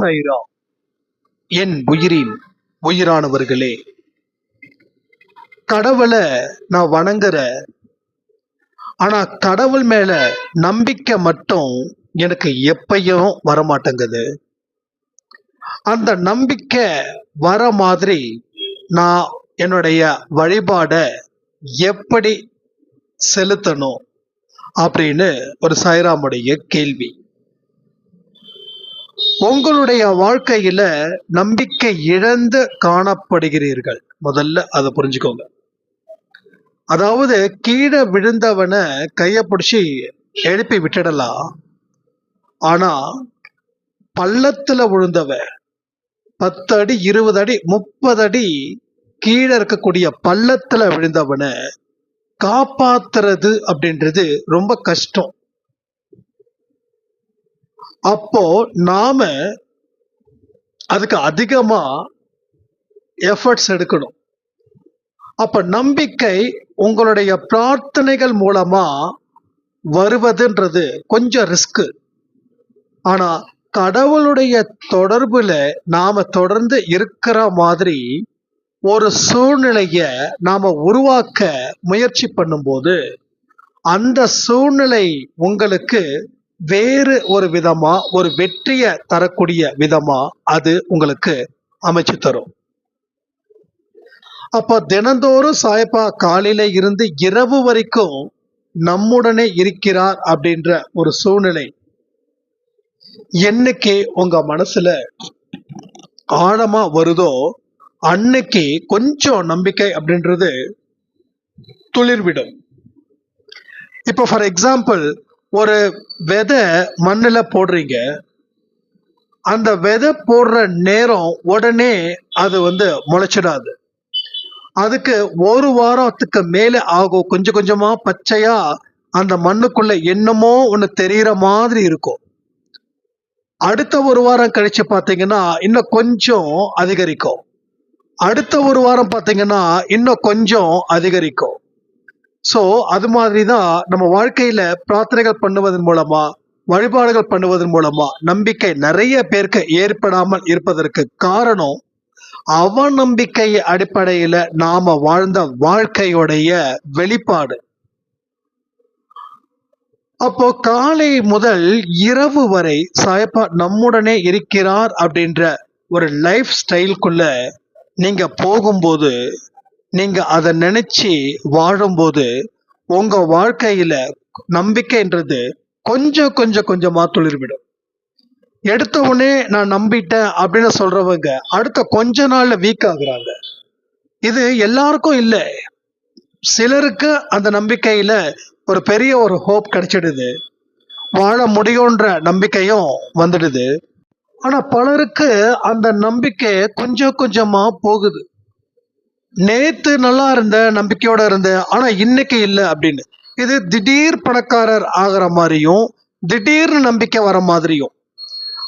சைரா என் உயிரின் உயிரானவர்களே கடவுளை நான் வணங்குற ஆனா கடவுள் மேல நம்பிக்கை மட்டும் எனக்கு எப்பயும் வரமாட்டேங்குது. அந்த நம்பிக்கை வர மாதிரி நான் என்னுடைய வழிபாடை எப்படி செலுத்தணும் அப்படின்னு ஒரு சாய்ராமுடைய கேள்வி. உங்களுடைய வாழ்க்கையில நம்பிக்கை இழந்து காணப்படுகிறீர்கள். முதல்ல அதை புரிஞ்சுக்கோங்க. அதாவது கீழே விழுந்தவனை கைய பிடிச்சி எழுப்பி விட்டுடலாம். ஆனா பள்ளத்துல விழுந்தவ பத்து அடி இருபது அடி முப்பது அடி கீழே இருக்கக்கூடிய பள்ளத்துல விழுந்தவனை காப்பாத்துறது அப்படின்றது ரொம்ப கஷ்டம். அப்போ நாம அதுக்கு அதிகமா எஃபர்ட்ஸ் எடுக்கணும். அப்ப நம்பிக்கை உங்களுடைய பிரார்த்தனைகள் மூலமா வருவதுன்றது கொஞ்சம் ரிஸ்க் ஆனா கடவுளுடைய தொடர்புல நாம தொடர்ந்து இருக்கிற மாதிரி ஒரு சூழ்நிலைய நாம உருவாக்க முயற்சி பண்ணும்போது அந்த சூழ்நிலை உங்களுக்கு வேறு ஒரு விதமா ஒரு வெற்றியை தரக்கூடிய விதமா அது உங்களுக்கு அமைச்சு தரும். அப்ப தினந்தோறும் சாயப்பா காலையில இருந்து இரவு வரைக்கும் நம்முடனே இருக்கிறார் அப்படின்ற ஒரு சூழ்நிலை என்னைக்கு உங்க மனசுல ஆழமா வருதோ அன்னைக்கு கொஞ்சம் நம்பிக்கை அப்படின்றது துளிர்விடும். இப்போ ஃபார் எக்ஸாம்பிள் ஒரு விதை மண்ணில் போடுறீங்க. அந்த விதை போடுற நேரம் உடனே அது வந்து முளைச்சிடாது. அதுக்கு ஒரு வாரத்துக்கு மேலே ஆகும். கொஞ்சம் கொஞ்சமாக பச்சையாக அந்த மண்ணுக்குள்ள என்னமோ ஒன்று தெரிகிற மாதிரி இருக்கும். அடுத்த ஒரு வாரம் கழிச்சு பார்த்தீங்கன்னா இன்னும் கொஞ்சம் அதிகரிக்கும். அடுத்த ஒரு வாரம் பார்த்தீங்கன்னா இன்னும் கொஞ்சம் அதிகரிக்கும். ஸோ அது மாதிரி தான் நம்ம வாழ்க்கையில பிரார்த்தனைகள் பண்ணுவதன் மூலமா வழிபாடுகள் பண்ணுவதன் மூலமா நம்பிக்கை நிறைய பேருக்கு ஏற்படாமல் இருப்பதற்கு காரணம் அவநம்பிக்கை அடிப்படையில நாம வாழ்ந்த வாழ்க்கையுடைய வெளிப்பாடு. அப்போ காலை முதல் இரவு வரை சாயப்பா நம்முடனே இருக்கிறார் அப்படின்ற ஒரு லைஃப் ஸ்டைல்குள்ள நீங்க போகும்போது நீங்கள் அதை நினச்சி வாழும்போது உங்கள் வாழ்க்கையில் நம்பிக்கைன்றது கொஞ்சம் கொஞ்சம் கொஞ்சமாக துளிர்விடும். எடுத்த உடனே நான் நம்பிட்டேன் அப்படின்னு சொல்கிறவங்க அடுத்த கொஞ்ச நாளில் வீக் ஆகுறாங்க. இது எல்லாருக்கும் இல்லை. சிலருக்கு அந்த நம்பிக்கையில் ஒரு பெரிய ஒரு ஹோப் கிடைச்சிடுது. வாழ முடியுன்ற நம்பிக்கையும் வந்துடுது. ஆனால் பலருக்கு அந்த நம்பிக்கை கொஞ்சம் கொஞ்சமாக போகுது. நேத்து நல்லா இருந்த நம்பிக்கையோட இருந்த ஆனா இன்னைக்கு இல்லை அப்படின்னு. இது திடீர் பணக்காரர் ஆகிற மாதிரியும் திடீர்னு நம்பிக்கை வர மாதிரியும்.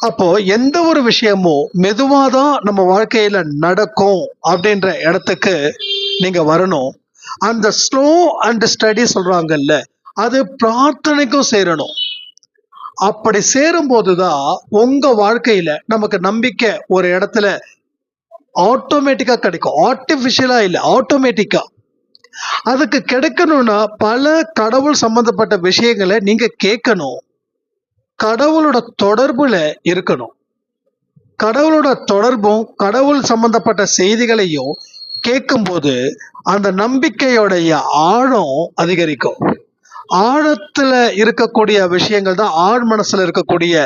அப்போ எந்த ஒரு விஷயமும் மெதுவாக தான் நம்ம வாழ்க்கையில நடக்கும் அப்படின்ற இடத்துக்கு நீங்க வரணும். அந்த ஸ்லோ அண்ட் ஸ்டடி சொல்றாங்கல்ல அது பிரார்த்தனைக்கும் சேரணும். அப்படி சேரும்போது தான் உங்க வாழ்க்கையில நமக்கு நம்பிக்கை ஒரு இடத்துல ஆட்டோமேட்டிக்காக கிடைக்கும். ஆர்டிஃபிஷியலாக இல்லை ஆட்டோமேட்டிக்காக அதுக்கு கிடைக்கணும்னா பல கடவுள் சம்பந்தப்பட்ட விஷயங்களை நீங்கள் கேட்கணும். கடவுளோட தொடர்பில் இருக்கணும். கடவுளோட தொடர்பும் கடவுள் சம்பந்தப்பட்ட செய்திகளையும் கேட்கும்போது அந்த நம்பிக்கையோடைய ஆழம் அதிகரிக்கும். ஆழத்தில் இருக்கக்கூடிய விஷயங்கள் தான் ஆழ் மனசில் இருக்கக்கூடிய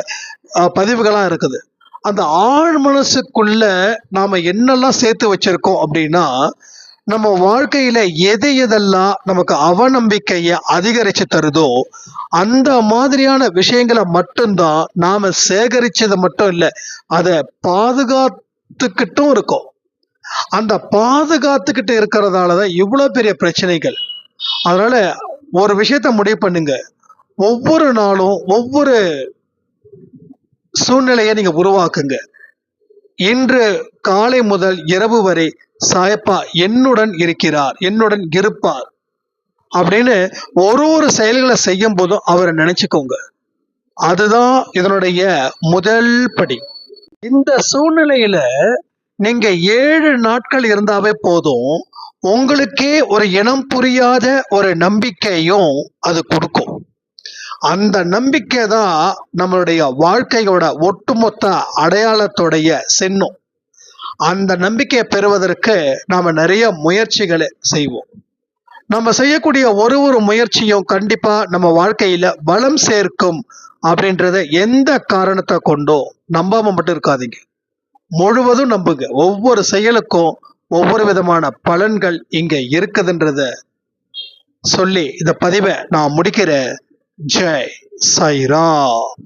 பதிவுகளாக இருக்குது. அந்த ஆழ் மனசுக்குள்ள நாம என்னெல்லாம் சேர்த்து வச்சிருக்கோம் அப்படின்னா நம்ம வாழ்க்கையில எது எதெல்லாம் நமக்கு அவநம்பிக்கையை அதிகரிச்சு தருதோ அந்த மாதிரியான விஷயங்களை மட்டும்தான் நாம சேகரிச்சது மட்டும் இல்லை அதை பாதுகாத்துக்கிட்டும் இருக்கும். அந்த பாதுகாத்துக்கிட்டு இருக்கிறதால தான் இவ்வளோ பெரிய பிரச்சனைகள். அதனால ஒரு விஷயத்த முடிவு பண்ணுங்க. ஒவ்வொரு நாளும் ஒவ்வொரு சூழ்நிலையை நீங்க உருவாக்குங்க. இன்று காலை முதல் இரவு வரை சாயப்பா என்னுடன் இருக்கிறார் என்னுடன் இருப்பார் அப்படின்னு ஒரு ஒரு செயல்களை செய்யும் போதும் அவரை நினைச்சுக்கோங்க. அதுதான் இதனுடைய முதல் படி. இந்த சூழ்நிலையில நீங்க ஏழு நாட்கள் இருந்தாவே போதும் உங்களுக்கே ஒரு இனம் புரியாத ஒரு நம்பிக்கையும் அது கொடுக்கும். அந்த நம்பிக்கை தான் நம்மளுடைய வாழ்க்கையோட ஒட்டுமொத்த அடையாளத்துடைய சென்னும். அந்த நம்பிக்கையை பெறுவதற்கு நாம நிறைய முயற்சிகளை செய்வோம். நம்ம செய்யக்கூடிய ஒரு ஒரு முயற்சியும் கண்டிப்பா நம்ம வாழ்க்கையில பலம் சேர்க்கும் அப்படின்றத எந்த காரணத்தை கொண்டோ நம்பாம மட்டும் இருக்காதீங்க. முழுவதும் நம்புங்க. ஒவ்வொரு செயலுக்கும் ஒவ்வொரு விதமான பலன்கள் இங்க இருக்குதுன்றத சொல்லி இந்த பதிவை நான் முடிக்கிறேன். जय साई राम